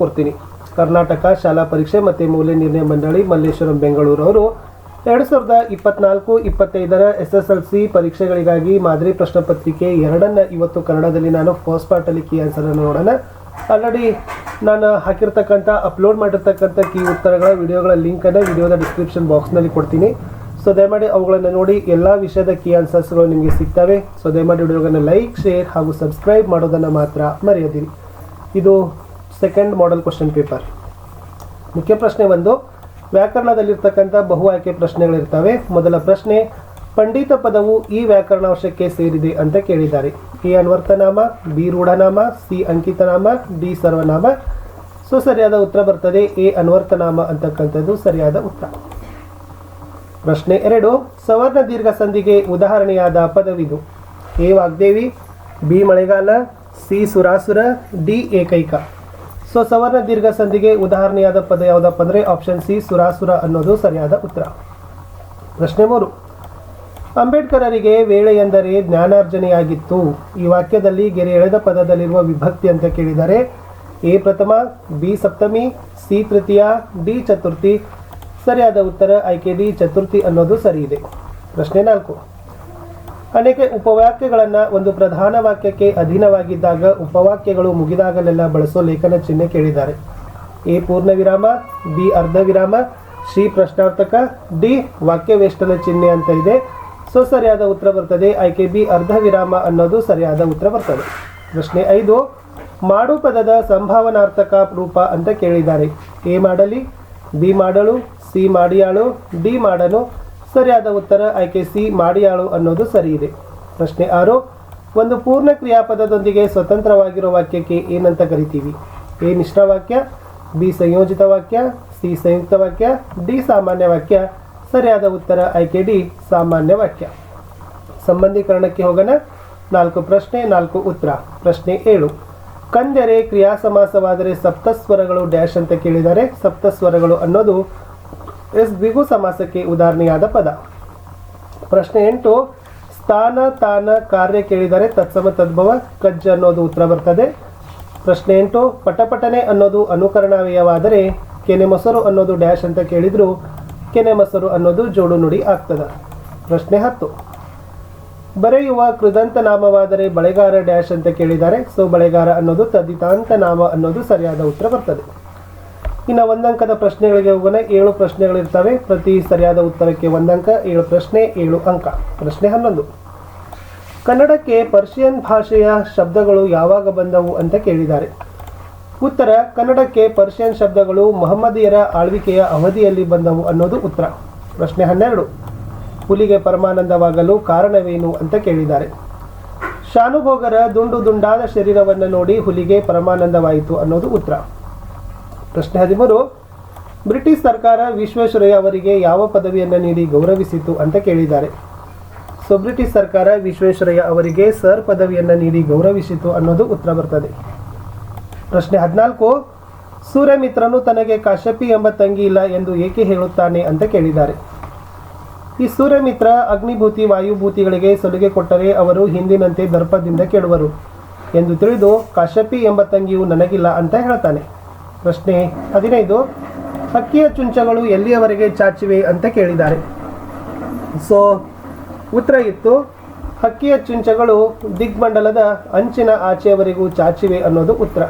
ಕೊಡ್ತೀನಿ. ಕರ್ನಾಟಕ ಶಾಲಾ ಪರೀಕ್ಷೆ ಮತ್ತು ಮೌಲ್ಯ ನಿರ್ಣಯ ಮಂಡಳಿ, ಮಲ್ಲೇಶ್ವರಂ ಬೆಂಗಳೂರು ಅವರು ಎರಡು ಸಾವಿರದ ಇಪ್ಪತ್ನಾಲ್ಕು ಇಪ್ಪತ್ತೈದರ ಎಸ್ ಎಸ್ ಎಲ್ ಸಿ ಪರೀಕ್ಷೆಗಳಿಗಾಗಿ ಮಾದರಿ ಪ್ರಶ್ನೆ ಪತ್ರಿಕೆ ಎರಡನ್ನ ಇವತ್ತು ಕನ್ನಡದಲ್ಲಿ ನಾನು ಫಸ್ಟ್ ಪಾರ್ಟಲ್ಲಿ ಕೀ ಆನ್ಸರನ್ನು ನೋಡೋಣ. ಆಲ್ರೆಡಿ ನಾನು ಹಾಕಿರ್ತಕ್ಕಂಥ, ಅಪ್ಲೋಡ್ ಮಾಡಿರ್ತಕ್ಕಂಥ ಕೀ ಉತ್ತರಗಳ ವಿಡಿಯೋಗಳ ಲಿಂಕನ್ನು ವಿಡಿಯೋದ ಡಿಸ್ಕ್ರಿಪ್ಷನ್ ಬಾಕ್ಸ್ನಲ್ಲಿ ಕೊಡ್ತೀನಿ. ಸೊ, ದಯಮಾಡಿ ಅವುಗಳನ್ನು ನೋಡಿ, ಎಲ್ಲ ವಿಷಯದ ಕೀ ಆನ್ಸರ್ಸ್ಗಳು ನಿಮಗೆ ಸಿಗ್ತವೆ. ಸೊ, ದಯಮಾಡಿ ವಿಡಿಯೋಗಳನ್ನು ಲೈಕ್, ಶೇರ್ ಹಾಗೂ ಸಬ್ಸ್ಕ್ರೈಬ್ ಮಾಡೋದನ್ನು ಮಾತ್ರ ಮರೆಯದಿರಿ. ಇದು ಸೆಕೆಂಡ್ ಮಾಡೆಲ್ ಕ್ವಶನ್ ಪೇಪರ್ ಮುಖ್ಯ ಪ್ರಶ್ನೆ ಒಂದು, ವ್ಯಾಕರಣದಲ್ಲಿರ್ತಕ್ಕಂಥ ಬಹು ಆಯ್ಕೆ ಪ್ರಶ್ನೆಗಳಿರ್ತವೆ. ಮೊದಲ ಪ್ರಶ್ನೆ, ಪಂಡಿತ ಪದವು ಈ ವ್ಯಾಕರಣ ವ್ಯಾಕರಣಾಂಶಕ್ಕೆ ಸೇರಿದೆ ಅಂತ ಕೇಳಿದ್ದಾರೆ. ಎ ಅನ್ವರ್ತನಾಮ, ಬಿ ರೂಢನಾಮ, ಸಿ ಅಂಕಿತನಾಮ, ಡಿ ಸರ್ವನಾಮ. ಸೊ, ಸರಿಯಾದ ಉತ್ತರ ಬರ್ತದೆ ಎ ಅನ್ವರ್ತನಾಮ ಅಂತಕ್ಕಂಥದ್ದು ಸರಿಯಾದ ಉತ್ತರ. ಪ್ರಶ್ನೆ ಎರಡು, ಸವರ್ಣ ದೀರ್ಘ ಸಂಧಿಗೆ ಉದಾಹರಣೆಯಾದ ಪದವಿದು. ಎ ವಾಗ್ದೇವಿ, ಬಿ ಮಳೆಗಾಲ, ಸಿ ಸುರಾಸುರ, ಡಿ ಏಕೈಕ. ಸೊ ಸವರ್ಣ ದೀರ್ಘ ಸಂಧಿಗೆ ಉದಾಹರಣೆಯಾದ ಪದ ಯಾವುದಪ್ಪ ಅಂದರೆ ಆಪ್ಷನ್ ಸಿ ಸುರಾಸುರ ಅನ್ನೋದು ಸರಿಯಾದ ಉತ್ತರ. ಪ್ರಶ್ನೆ ಮೂರು. ಅಂಬೇಡ್ಕರರಿಗೆ ವೇಳೆ ಎಂದರೆ ಜ್ಞಾನಾರ್ಜನೆಯಾಗಿತ್ತು. ಈ ವಾಕ್ಯದಲ್ಲಿ ಗೆರೆ ಎಳೆದ ಪದದಲ್ಲಿರುವ ವಿಭಕ್ತಿ ಅಂತ ಕೇಳಿದರೆ, ಎ ಪ್ರಥಮ, ಬಿ ಸಪ್ತಮಿ, ಸಿ ತೃತೀಯ, ಡಿ ಚತುರ್ಥಿ. ಸರಿಯಾದ ಉತ್ತರ ಆಯ್ಕೆ ಡಿ ಚತುರ್ಥಿ ಅನ್ನೋದು ಸರಿ ಇದೆ. ಪ್ರಶ್ನೆ ನಾಲ್ಕು. ಅನೇಕ ಉಪವಾಕ್ಯಗಳನ್ನು ಒಂದು ಪ್ರಧಾನ ವಾಕ್ಯಕ್ಕೆ ಅಧೀನವಾಗಿದ್ದಾಗ ಉಪವಾಕ್ಯಗಳು ಮುಗಿದಾಗಲೆಲ್ಲ ಬಳಸೋ ಲೇಖನ ಚಿಹ್ನೆ ಕೇಳಿದ್ದಾರೆ. ಎ ಪೂರ್ಣ ವಿರಾಮ ಬಿ ಅರ್ಧ ವಿರಾಮ ಸಿ ಪ್ರಶ್ನಾರ್ಥಕ, ಡಿ ವಾಕ್ಯವೇಷ್ಟದ ಚಿಹ್ನೆ ಅಂತ ಇದೆ. ಸೊ ಸರಿಯಾದ ಉತ್ತರ ಬರ್ತದೆ. ಆಯ್ಕೆ ಬಿ ಅರ್ಧ ವಿರಾಮ ಅನ್ನೋದು ಸರಿಯಾದ ಉತ್ತರ ಬರ್ತದೆ. ಪ್ರಶ್ನೆ ಐದು, ಮಾಡು ಪದದ ಸಂಭಾವನಾರ್ಥಕ ರೂಪ ಅಂತ ಕೇಳಿದ್ದಾರೆ. ಎ ಮಾಡಲಿ, ಬಿ ಮಾಡಲು, ಸಿ ಮಾಡಿಯಾಳು, ಡಿ ಮಾಡನು ಸರಿಯಾದ ಉತ್ತರ ಆಯ್ಕೆ ಸಿ, ಮಾಡಿಯಾಳು ಅನ್ನೋದು ಸರಿ ಇದೆ ಪ್ರಶ್ನೆ ಆರು, ಒಂದು ಪೂರ್ಣ ಕ್ರಿಯಾಪದದೊಂದಿಗೆ ಸ್ವತಂತ್ರವಾಗಿರೋ ವಾಕ್ಯಕ್ಕೆ ಏನಂತ ಕರಿತೀವಿ? ಎ ಮಿಶ್ರ ವಾಕ್ಯ ಬಿ, ಸಂಯೋಜಿತ ವಾಕ್ಯ, ಸಿ, ಸಂಯುಕ್ತ ವಾಕ್ಯ, ಡಿ, ಸಾಮಾನ್ಯ ವಾಕ್ಯ. ಸರಿಯಾದ ಉತ್ತರ ಆಯ್ಕೆ ಡಿ, ಸಾಮಾನ್ಯ ವಾಕ್ಯ. ಸಂಬಂಧೀಕರಣಕ್ಕೆ ಹೋಗೋಣ. ನಾಲ್ಕು ಪ್ರಶ್ನೆ, ನಾಲ್ಕು ಉತ್ತರ. ಪ್ರಶ್ನೆ ಏಳು, ಕಂದರೆ ಕ್ರಿಯಾ ಸಮಾಸವಾದರೆ ಸಪ್ತಸ್ವರಗಳು ಡ್ಯಾಶ್ ಅಂತ ಕೇಳಿದರೆ ಸಪ್ತಸ್ವರಗಳು ಅನ್ನೋದು ಎಸ್ ಬಿಗು ಸಮಾಸಕ್ಕೆ ಉದಾಹರಣೆಯಾದ ಪದ. ಪ್ರಶ್ನೆ ಎಂಟು, ಸ್ಥಾನ, ತಾನ, ಕಾರ್ಯ ಕೇಳಿದರೆ ತತ್ಸಮ ತದ್ಭವ, ಕಜ್ಜ ಅನ್ನೋದು ಉತ್ತರ ಬರ್ತದೆ. ಪ್ರಶ್ನೆ ಎಂಟು, ಪಟಪಟನೆ ಅನ್ನೋದು ಅನುಕರಣಾವ್ಯಯವಾದರೆ ಕೆನೆ ಮೊಸರು ಅನ್ನೋದು ಡ್ಯಾಶ್ ಅಂತ ಕೇಳಿದ್ರು ಕೆನೆ ಮೊಸರು ಅನ್ನೋದು ಜೋಡು ನುಡಿ ಆಗ್ತದ. ಪ್ರಶ್ನೆ ಹತ್ತು, ಬರೆಯುವ ಕೃದಂತ ನಾಮವಾದರೆ ಬಳೆಗಾರ ಡ್ಯಾಶ್ ಅಂತ ಕೇಳಿದ್ದಾರೆ. ಸೊ, ಬಳೆಗಾರ ಅನ್ನೋದು ತದಿತಾಂತ ನಾಮ ಅನ್ನೋದು ಸರಿಯಾದ ಉತ್ತರ ಬರ್ತದೆ. ಇನ್ನು ಒಂದಂಕದ ಪ್ರಶ್ನೆಗಳಿಗೆ ಹೋಗೋಣ. ಏಳು ಪ್ರಶ್ನೆಗಳಿರ್ತವೆ. ಪ್ರತಿ ಸರಿಯಾದ ಉತ್ತರಕ್ಕೆ ಒಂದಂಕ, ಏಳು ಪ್ರಶ್ನೆ, ಏಳು ಅಂಕ. ಪ್ರಶ್ನೆ ಹನ್ನೊಂದು. ಕನ್ನಡಕ್ಕೆ ಪರ್ಷಿಯನ್ ಭಾಷೆಯ ಶಬ್ದಗಳು ಯಾವಾಗ ಬಂದವು ಅಂತ ಕೇಳಿದ್ದಾರೆ. ಉತ್ತರ, ಕನ್ನಡಕ್ಕೆ ಪರ್ಷಿಯನ್ ಶಬ್ದಗಳು ಮೊಹಮ್ಮದಿಯರ ಆಳ್ವಿಕೆಯ ಅವಧಿಯಲ್ಲಿ ಬಂದವು ಅನ್ನೋದು ಉತ್ತರ. ಪ್ರಶ್ನೆ ಹನ್ನೆರಡು. ಹುಲಿಗೆ ಪರಮಾನಂದವಾಗಲು ಕಾರಣವೇನು ಅಂತ ಕೇಳಿದ್ದಾರೆ. ಶಾನುಭೋಗರ ದುಂಡು ದುಂಡಾದ ಶರೀರವನ್ನು ನೋಡಿ ಹುಲಿಗೆ ಪರಮಾನಂದವಾಯಿತು ಅನ್ನೋದು ಉತ್ತರ. ಪ್ರಶ್ನೆ ಹದಿಮೂರು. ಬ್ರಿಟಿಷ್ ಸರ್ಕಾರ ವಿಶ್ವೇಶ್ವರಯ್ಯ ಅವರಿಗೆ ಯಾವ ಪದವಿಯನ್ನು ನೀಡಿ ಗೌರವಿಸಿತು ಅಂತ ಕೇಳಿದ್ದಾರೆ. ಸೊ ಬ್ರಿಟಿಷ್ ಸರ್ಕಾರ ವಿಶ್ವೇಶ್ವರಯ್ಯ ಅವರಿಗೆ ಸರ್ ಪದವಿಯನ್ನು ನೀಡಿ ಗೌರವಿಸಿತು ಅನ್ನೋದು ಉತ್ತರ ಬರ್ತದೆ. ಪ್ರಶ್ನೆ ಹದಿನಾಲ್ಕು. ಸೂರ್ಯಮಿತ್ರನು ತನಗೆ ಕಾಶ್ಯಪಿ ಎಂಬ ತಂಗಿ ಇಲ್ಲ ಎಂದು ಏಕೆ ಹೇಳುತ್ತಾನೆ ಅಂತ ಕೇಳಿದ್ದಾರೆ. ಈ ಸೂರ್ಯಮಿತ್ರ ಅಗ್ನಿಭೂತಿ, ವಾಯುಭೂತಿಗಳಿಗೆ ಸಲುಗೆ ಕೊಟ್ಟರೆ ಅವರು ಹಿಂದಿನಂತೆ ದರ್ಪದಿಂದ ಕೇಳುವರು. ಎಂದು ತಿಳಿದು ಕಾಶ್ಯಪಿ ಎಂಬ ತಂಗಿಯು ನನಗಿಲ್ಲ ಅಂತ ಹೇಳ್ತಾನೆ. ಪ್ರಶ್ನೆ ಹದಿನೈದು ಹಕ್ಕಿಯ ಚುಂಚಗಳು ಎಲ್ಲಿಯವರೆಗೆ ಚಾಚಿವೆ ಅಂತ ಕೇಳಿದ್ದಾರೆ. ಸೊ, ಉತ್ತರ ಇತ್ತು ಹಕ್ಕಿಯ ಚುಂಚಗಳು ದಿಗ್ಮಂಡಲದ ಅಂಚಿನ ಆಚೆಯವರೆಗೂ ಚಾಚಿವೆ ಅನ್ನೋದು ಉತ್ತರ.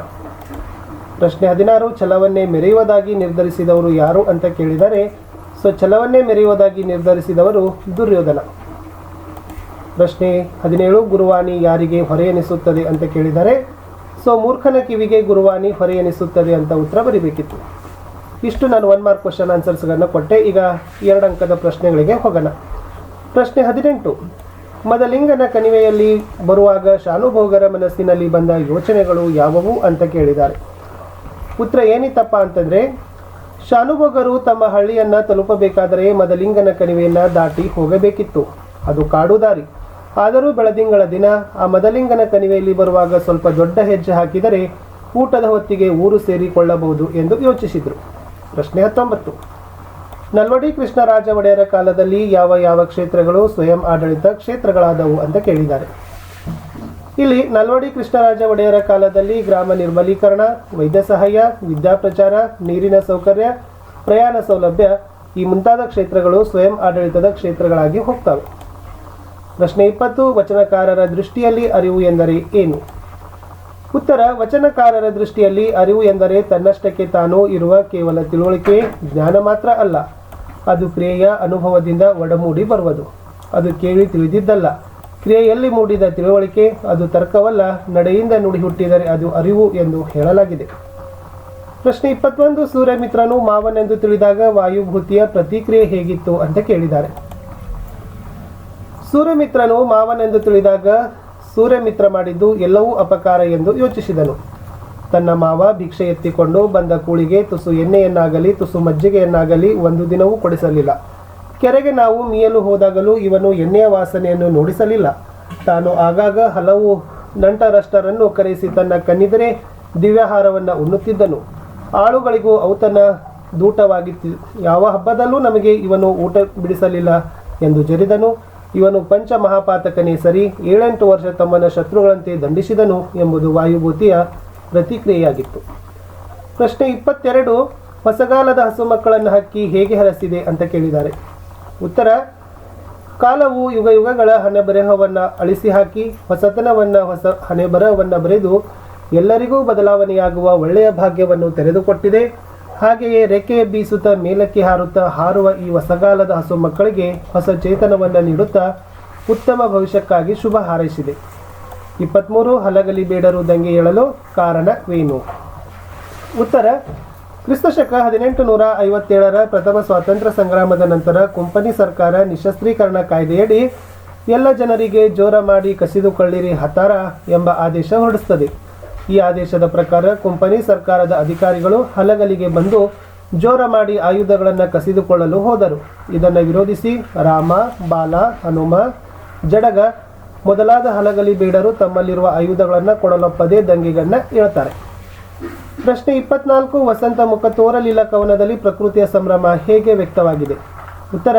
ಪ್ರಶ್ನೆ ಹದಿನಾರು, ಛಲವನ್ನೇ ಮೆರೆಯುವುದಾಗಿ ನಿರ್ಧರಿಸಿದವರು ಯಾರು ಅಂತ ಕೇಳಿದರೆ, ಸೊ, ಛಲವನ್ನೇ ಮೆರೆಯುವುದಾಗಿ ನಿರ್ಧರಿಸಿದವರು ದುರ್ಯೋಧನ. ಪ್ರಶ್ನೆ ಹದಿನೇಳು, ಗುರುವಾಣಿ ಯಾರಿಗೆ ಹೊರೆ ಎನಿಸುತ್ತದೆ ಅಂತ ಕೇಳಿದರೆ ಸೊ ಮೂರ್ಖನ ಕಿವಿಗೆ ಗುರುವಾಣಿ ಹೊರೆ ಎನಿಸುತ್ತದೆ ಅಂತ ಉತ್ತರ ಬರಿಬೇಕಿತ್ತು. ಇಷ್ಟು ನಾನು ಒನ್ ಮಾರ್ಕ್ ಕ್ವಶನ್ ಆನ್ಸರ್ಸ್ಗಳನ್ನು ಕೊಟ್ಟೆ. ಈಗ ಎರಡು ಅಂಕದ ಪ್ರಶ್ನೆಗಳಿಗೆ ಹೋಗೋಣ. ಪ್ರಶ್ನೆ ಹದಿನೆಂಟು. ಮದಲಿಂಗನ ಕಣಿವೆಯಲ್ಲಿ ಬರುವಾಗ ಶಾನುಭೋಗರ ಮನಸ್ಸಿನಲ್ಲಿ ಬಂದ ಯೋಚನೆಗಳು ಯಾವುವು ಅಂತ ಕೇಳಿದ್ದಾರೆ. ಉತ್ತರ ಏನಿತ್ತಪ್ಪ ಅಂತಂದರೆ, ಶಾನುಭೋಗರು ತಮ್ಮ ಹಳ್ಳಿಯನ್ನು ತಲುಪಬೇಕಾದರೆ ಮದಲಿಂಗನ ಕಣಿವೆಯನ್ನು ದಾಟಿ ಹೋಗಬೇಕಿತ್ತು. ಅದು ಕಾಡು ದಾರಿ ಆದರೂ ಬೆಳದಿಂಗಳ ದಿನ, ಆ ಮದಲಿಂಗನ ಕಣಿವೆಯಲ್ಲಿ ಬರುವಾಗ ಸ್ವಲ್ಪ ದೊಡ್ಡ ಹೆಜ್ಜೆ ಹಾಕಿದರೆ ಊಟದ ಹೊತ್ತಿಗೆ ಊರು ಸೇರಿಕೊಳ್ಳಬಹುದು ಎಂದು ಯೋಚಿಸಿದರು. ಪ್ರಶ್ನೆ ಹತ್ತೊಂಬತ್ತು. ನಲ್ವಡಿ ಕೃಷ್ಣರಾಜ ಒಡೆಯರ ಕಾಲದಲ್ಲಿ ಯಾವ ಯಾವ ಕ್ಷೇತ್ರಗಳು ಸ್ವಯಂ ಆಡಳಿತ ಕ್ಷೇತ್ರಗಳಾದವು ಅಂತ ಕೇಳಿದ್ದಾರೆ. ಇಲ್ಲಿ ನಲ್ವಡಿ ಕೃಷ್ಣರಾಜ ಒಡೆಯರ ಕಾಲದಲ್ಲಿ ಗ್ರಾಮ ನಿರ್ಮಲೀಕರಣ, ವೈದ್ಯ ಸಹಾಯ ವಿದ್ಯಾಪ್ರಚಾರ ನೀರಿನ ಸೌಕರ್ಯ, ಪ್ರಯಾಣ ಸೌಲಭ್ಯ ಈ ಮುಂತಾದ ಕ್ಷೇತ್ರಗಳು ಸ್ವಯಂ ಆಡಳಿತದ ಕ್ಷೇತ್ರಗಳಾಗಿ ಹೋಗ್ತವೆ. ಪ್ರಶ್ನೆ ಇಪ್ಪತ್ತು, ವಚನಕಾರರ ದೃಷ್ಟಿಯಲ್ಲಿ ಅರಿವು ಎಂದರೆ ಏನು? ಉತ್ತರ, ವಚನಕಾರರ ದೃಷ್ಟಿಯಲ್ಲಿ ಅರಿವು ಎಂದರೆ ತನ್ನಷ್ಟಕ್ಕೆ ತಾನು ಇರುವ ಕೇವಲ ತಿಳುವಳಿಕೆ, ಜ್ಞಾನ ಮಾತ್ರ ಅಲ್ಲ. ಅದು ಕ್ರಿಯೆಯ ಅನುಭವದಿಂದ ಒಡಮೂಡಿ ಬರುವುದು. ಅದು ಕೇಳಿ ತಿಳಿದಿದ್ದಲ್ಲ. ಕ್ರಿಯೆಯಲ್ಲಿ ಮೂಡಿದ ತಿಳುವಳಿಕೆ, ಅದು ತರ್ಕವಲ್ಲ. ನಡೆಯಿಂದ ನುಡಿ ಹುಟ್ಟಿದರೆ ಅದು ಅರಿವು ಎಂದು ಹೇಳಲಾಗಿದೆ. ಪ್ರಶ್ನೆ ಇಪ್ಪತ್ತೊಂದು, ಸೂರ್ಯಮಿತ್ರನು ಮಾವನೆಂದು ತಿಳಿದಾಗ ವಾಯುಭೂತಿಯ ಪ್ರತಿಕ್ರಿಯೆ ಹೇಗಿತ್ತು ಅಂತ ಕೇಳಿದ್ದಾರೆ. ಸೂರ್ಯಮಿತ್ರನು ಮಾವನೆಂದು ತಿಳಿದಾಗ ಸೂರ್ಯಮಿತ್ರ ಮಾಡಿದ್ದು ಎಲ್ಲವೂ ಅಪಕಾರ ಎಂದು ಯೋಚಿಸಿದನು. ತನ್ನ ಮಾವ ಭಿಕ್ಷೆ ಎತ್ತಿಕೊಂಡು ಬಂದ ಕೂಳಿಗೆ ತುಸು ಎಣ್ಣೆಯನ್ನಾಗಲಿ, ತುಸು ಮಜ್ಜಿಗೆಯನ್ನಾಗಲಿ ಒಂದು ದಿನವೂ ಕೊಡಿಸಲಿಲ್ಲ. ಕೆರೆಗೆ ನಾವು ಮೀಯಲು ಹೋದಾಗಲೂ ಇವನು ಎಣ್ಣೆಯ ವಾಸನೆಯನ್ನು ನೋಡಿಸಲಿಲ್ಲ. ತಾನು ಆಗಾಗ ಹಲವು ನಂಟರಷ್ಟರನ್ನು ಕರೆಸಿ ತನ್ನ ಕಣ್ಣಿದರೆ ದಿವ್ಯಾಹಾರವನ್ನು ಉಣ್ಣುತ್ತಿದ್ದನು. ಆಳುಗಳಿಗೂ ಔತನ ದೂಟವಾಗಿತ್ತು. ಯಾವ ಹಬ್ಬದಲ್ಲೂ ನಮಗೆ ಇವನು ಊಟ ಬಿಡಿಸಲಿಲ್ಲ ಎಂದು ಜರಿದನು. ಇವನು ಪಂಚ ಮಹಾಪಾತಕನೇ ಸರಿ, ಏಳೆಂಟು ವರ್ಷ ತಮ್ಮನ ಶತ್ರುಗಳಂತೆ ದಂಡಿಸಿದನು ಎಂಬುದು ವಾಯುಭೂತಿಯ ಪ್ರತಿಕ್ರಿಯೆಯಾಗಿತ್ತು. ಪ್ರಶ್ನೆ ಇಪ್ಪತ್ತೆರಡು, ಹೊಸಗಾಲದ ಹಸು ಮಕ್ಕಳನ್ನು ಹಕ್ಕಿ ಹೇಗೆ ಹರಸಿದೆ ಅಂತ ಕೇಳಿದ್ದಾರೆ. ಉತ್ತರ, ಕಾಲವು ಯುಗ ಯುಗಗಳ ಹಣೆಬರಹವನ್ನು ಅಳಿಸಿ ಹಾಕಿ, ಹೊಸತನವನ್ನು ಹೊಸ ಹಣೆಬರಹವನ್ನು ಬರೆದು ಎಲ್ಲರಿಗೂ ಬದಲಾವಣೆಯಾಗುವ ಒಳ್ಳೆಯ ಭಾಗ್ಯವನ್ನು ತೆರೆದುಕೊಟ್ಟಿದೆ. ಹಾಗೆಯೇ ರೆಕ್ಕೆ ಬೀಸುತ್ತಾ ಮೇಲಕ್ಕೆ ಹಾರುತ್ತಾ ಹಾರುವ ಈ ಹೊಸಗಾಲದ ಹಸು ಮಕ್ಕಳಿಗೆ ಹೊಸ ಚೇತನವನ್ನು ನೀಡುತ್ತಾ ಉತ್ತಮ ಭವಿಷ್ಯಕ್ಕಾಗಿ ಶುಭ ಹಾರೈಸಿದೆ. ಇಪ್ಪತ್ತ್ಮೂರು ಹಲಗಲಿ ಬೇಡರು ದಂಗೆ ಏಳಲು ಕಾರಣವೇನು? ಉತ್ತರ, ಕ್ರಿಸ್ತಶಕ ಹದಿನೆಂಟು ನೂರ ಐವತ್ತೇಳರ ಪ್ರಥಮ ಸ್ವಾತಂತ್ರ್ಯ ಸಂಗ್ರಾಮದ ನಂತರ ಕುಂಪನಿ ಸರ್ಕಾರ ನಿಶಸ್ತ್ರೀಕರಣ ಕಾಯ್ದೆಯಡಿ ಎಲ್ಲ ಜನರಿಗೆ ಜೋರ ಮಾಡಿ ಕಸಿದುಕೊಳ್ಳಿರಿ ಹತಾರ ಎಂಬ ಆದೇಶ ಹೊರಡಿಸುತ್ತದೆ. ಈ ಆದೇಶದ ಪ್ರಕಾರ ಕೊಂಪನಿ ಸರ್ಕಾರದ ಅಧಿಕಾರಿಗಳು ಹಲಗಲಿಗೆ ಬಂದು ಜೋರ ಮಾಡಿ ಆಯುಧಗಳನ್ನು ಕಸಿದುಕೊಳ್ಳಲು ಹೋದರು. ಇದನ್ನು ವಿರೋಧಿಸಿ ರಾಮ, ಬಾಲ, ಹನುಮ, ಜಡಗ ಮೊದಲಾದ ಹಲಗಲಿ ಬೇಡರು ತಮ್ಮಲ್ಲಿರುವ ಆಯುಧಗಳನ್ನು ಕೊಡಲೊಪ್ಪದೆ ದಂಗೆಗನ್ನ ಹೇಳ್ತಾರೆ ಪ್ರಶ್ನೆ ಇಪ್ಪತ್ನಾಲ್ಕು, ವಸಂತ ಮುಖ ತೋರಲಿಲ್ಲ ಕವನದಲ್ಲಿ ಪ್ರಕೃತಿಯ ಸಂಭ್ರಮ ಹೇಗೆ ವ್ಯಕ್ತವಾಗಿದೆ? ಉತ್ತರ,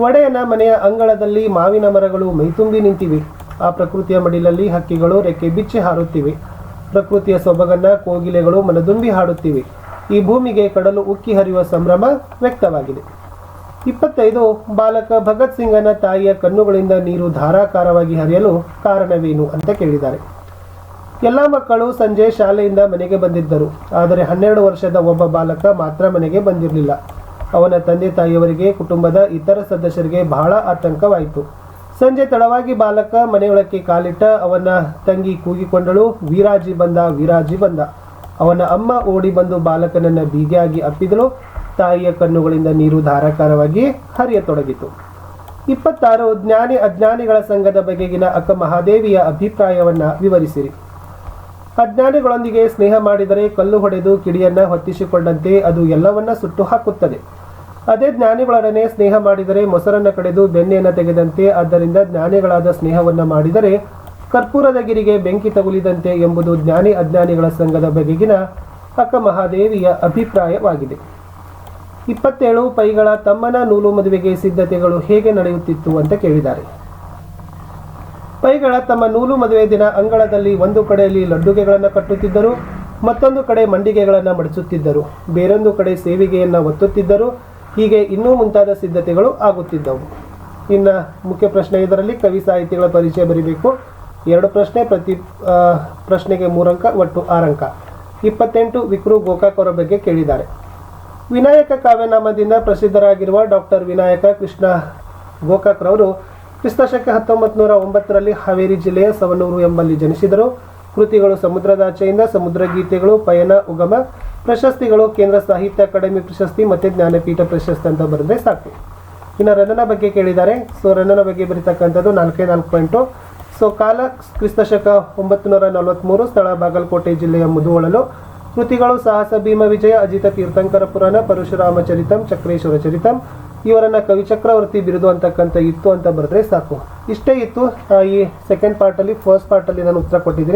ಒಡೆಯನ ಮನೆಯ ಅಂಗಳದಲ್ಲಿ ಮಾವಿನ ಮರಗಳು ಮೈತುಂಬಿ ನಿಂತಿವೆ. ಆ ಪ್ರಕೃತಿಯ ಮಡಿಲಲ್ಲಿ ಹಕ್ಕಿಗಳು ರೆಕ್ಕೆ ಬಿಚ್ಚಿ ಹಾರುತ್ತಿವೆ. ಪ್ರಕೃತಿಯ ಸೊಬಗನ್ನ ಕೋಗಿಲೆಗಳು ಮನದುಂಬಿ ಹಾಡುತ್ತಿವೆ. ಈ ಭೂಮಿಗೆ ಕಡಲು ಉಕ್ಕಿ ಹರಿಯುವ ಸಂಭ್ರಮ ವ್ಯಕ್ತವಾಗಿದೆ. ಇಪ್ಪತ್ತೈದು, ಬಾಲಕ ಭಗತ್ ಸಿಂಗನ ತಾಯಿಯ ಕಣ್ಣುಗಳಿಂದ ನೀರು ಧಾರಾಕಾರವಾಗಿ ಹರಿಯಲು ಕಾರಣವೇನು ಅಂತ ಕೇಳಿದ್ದಾರೆ. ಎಲ್ಲ ಮಕ್ಕಳು ಸಂಜೆ ಶಾಲೆಯಿಂದ ಮನೆಗೆ ಬಂದಿದ್ದರು. ಆದರೆ ಹನ್ನೆರಡು ವರ್ಷದ ಒಬ್ಬ ಬಾಲಕ ಮಾತ್ರ ಮನೆಗೆ ಬಂದಿರಲಿಲ್ಲ. ಅವನ ತಂದೆ ತಾಯಿಯವರಿಗೆ ಕುಟುಂಬದ ಇತರ ಸದಸ್ಯರಿಗೆ ಬಹಳ ಆತಂಕವಾಯಿತು. ಸಂಜೆ ತಡವಾಗಿ ಬಾಲಕ ಮನೆಯೊಳಕ್ಕೆ ಕಾಲಿಟ್ಟ ಅವನ ತಂಗಿ ಕೂಗಿಕೊಂಡಳು. ವೀರಾಜಿ ಬಂದ ವೀರಾಜಿ ಬಂದ. ಅವನ ಅಮ್ಮ ಓಡಿ ಬಂದು ಬಾಲಕನನ್ನ ಬೀಗಿಯಾಗಿ ಅಪ್ಪಿದಳು. ತಾಯಿಯ ಕಣ್ಣುಗಳಿಂದ ನೀರು ಧಾರಾಕಾರವಾಗಿ ಹರಿಯತೊಡಗಿತು. ಇಪ್ಪತ್ತಾರು ಜ್ಞಾನಿ ಅಜ್ಞಾನಿಗಳ ಸಂಘದ ಬಗೆಗಿನ ಅಕ್ಕ ಮಹಾದೇವಿಯ ಅಭಿಪ್ರಾಯವನ್ನ ವಿವರಿಸಿರಿ. ಅಜ್ಞಾನಿಗಳೊಂದಿಗೆ ಸ್ನೇಹ ಮಾಡಿದರೆ ಕಲ್ಲು ಹೊಡೆದು ಕಿಡಿಯನ್ನ ಹೊತ್ತಿಸಿಕೊಂಡಂತೆ ಅದು ಎಲ್ಲವನ್ನ ಸುಟ್ಟು ಹಾಕುತ್ತದೆ. ಅದೇ ಜ್ಞಾನಿಗಳೊಡನೆ ಸ್ನೇಹ ಮಾಡಿದರೆ ಮೊಸರನ್ನು ಕಡೆದು ಬೆಣ್ಣೆಯನ್ನು ತೆಗೆದಂತೆ, ಆದ್ದರಿಂದ ಜ್ಞಾನಿಗಳಾದ ಸ್ನೇಹವನ್ನು ಮಾಡಿದರೆ ಕರ್ಪೂರದ ಗಿರಿಗೆ ಬೆಂಕಿ ತಗುಲಿದಂತೆ ಎಂಬುದು ಜ್ಞಾನಿ ಅಜ್ಞಾನಿಗಳ ಸಂಘದ ಬಗೆಗಿನ ಅಕ್ಕ ಮಹಾದೇವಿಯ ಅಭಿಪ್ರಾಯವಾಗಿದೆ. ಇಪ್ಪತ್ತೇಳು, ಪೈಗಳ ತಮ್ಮನ ನೂಲು ಮದುವೆಗೆ ಸಿದ್ಧತೆಗಳು ಹೇಗೆ ನಡೆಯುತ್ತಿತ್ತು ಅಂತ ಕೇಳಿದ್ದಾರೆ. ಪೈಗಳ ತಮ್ಮ ನೂಲು ಮದುವೆ ದಿನ ಅಂಗಳದಲ್ಲಿ ಒಂದು ಕಡೆಯಲ್ಲಿ ಲಡ್ಡುಗೆಗಳನ್ನು ಕಟ್ಟುತ್ತಿದ್ದರು, ಮತ್ತೊಂದು ಕಡೆ ಮಂಡಿಗೆಗಳನ್ನು ಮಡಿಸುತ್ತಿದ್ದರು ಬೇರೊಂದು ಕಡೆ ಸೇವಿಗೆಯನ್ನು ಒತ್ತುತ್ತಿದ್ದರು ಹೀಗೆ ಇನ್ನೂ ಮುಂತಾದ ಸಿದ್ಧತೆಗಳು ಆಗುತ್ತಿದ್ದವು. ಇನ್ನು ಮುಖ್ಯ ಪ್ರಶ್ನೆ ಇದರಲ್ಲಿ ಕವಿ ಸಾಹಿತಿಗಳ ಪರಿಚಯ ಬರೀಬೇಕು. ಎರಡು ಪ್ರಶ್ನೆ ಪ್ರತಿ ಪ್ರಶ್ನೆಗೆ ಮೂರಂಕ ಒಟ್ಟು ಆರಂಕ ಇಪ್ಪತ್ತೆಂಟು ವಿಕ್ರು ಗೋಕಾಕ್ ಅವರ ಬಗ್ಗೆ ಕೇಳಿದ್ದಾರೆ. ವಿನಾಯಕ ಕಾವ್ಯನಾಮದಿಂದ ಪ್ರಸಿದ್ಧರಾಗಿರುವ ಡಾಕ್ಟರ್ ವಿನಾಯಕ ಕೃಷ್ಣ ಗೋಕಾಕ್ರವರು ಕ್ರಿಸ್ತಶಕ ಹತ್ತೊಂಬತ್ತು ನೂರ ಒಂಬತ್ತರಲ್ಲಿ ಹಾವೇರಿ ಜಿಲ್ಲೆಯ ಸವನೂರು ಎಂಬಲ್ಲಿ ಜನಿಸಿದರು. ಕೃತಿಗಳು ಸಮುದ್ರದಾಚೆಯಿಂದ ಸಮುದ್ರ ಗೀತೆಗಳು ಪಯಣ ಉಗಮ, ಪ್ರಶಸ್ತಿಗಳು, ಕೇಂದ್ರ ಸಾಹಿತ್ಯ ಅಕಾಡೆಮಿ ಪ್ರಶಸ್ತಿ ಮತ್ತು ಜ್ಞಾನಪೀಠ ಪ್ರಶಸ್ತಿ ಅಂತ ಬರೆದ್ರೆ ಸಾಕು. ಇನ್ನು ರನ್ನನ ಬಗ್ಗೆ ಕೇಳಿದ್ದಾರೆ. ಸೊ ರನ್ನನ ಬಗ್ಗೆ ಬರೀತಕ್ಕಂಥದ್ದು ನಾಲ್ಕೇ ನಾಲ್ಕು ಪಾಯಿಂಟು. ಸೊ ಕಾಲ ಕ್ರಿಸ್ತಶಕ ಒಂಬತ್ತು ನೂರ ನಲವತ್ತ್ಮೂರು ಸ್ಥಳ ಬಾಗಲಕೋಟೆ ಜಿಲ್ಲೆಯ ಮುದುವಳಲು ಕೃತಿಗಳು ಸಾಹಸ, ಭೀಮ, ವಿಜಯ, ಅಜಿತ, ತೀರ್ಥಂಕರ ಪುರಾಣ, ಪರಶುರಾಮ ಚರಿತಂ, ಚಕ್ರೇಶ್ವರ ಚರಿತಂ. ಇವರನ್ನು ಕವಿಚಕ್ರವರ್ತಿ ಬಿರುದು ಅಂತಕ್ಕಂಥ ಇತ್ತು ಅಂತ ಬರೆದ್ರೆ ಸಾಕು. ಇಷ್ಟೇ ಇತ್ತು. ಈ ಸೆಕೆಂಡ್ ಪಾರ್ಟಲ್ಲಿ ಫಸ್ಟ್ ಪಾರ್ಟಲ್ಲಿ ನಾನು ಉತ್ತರ ಕೊಟ್ಟಿದ್ದೀನಿ.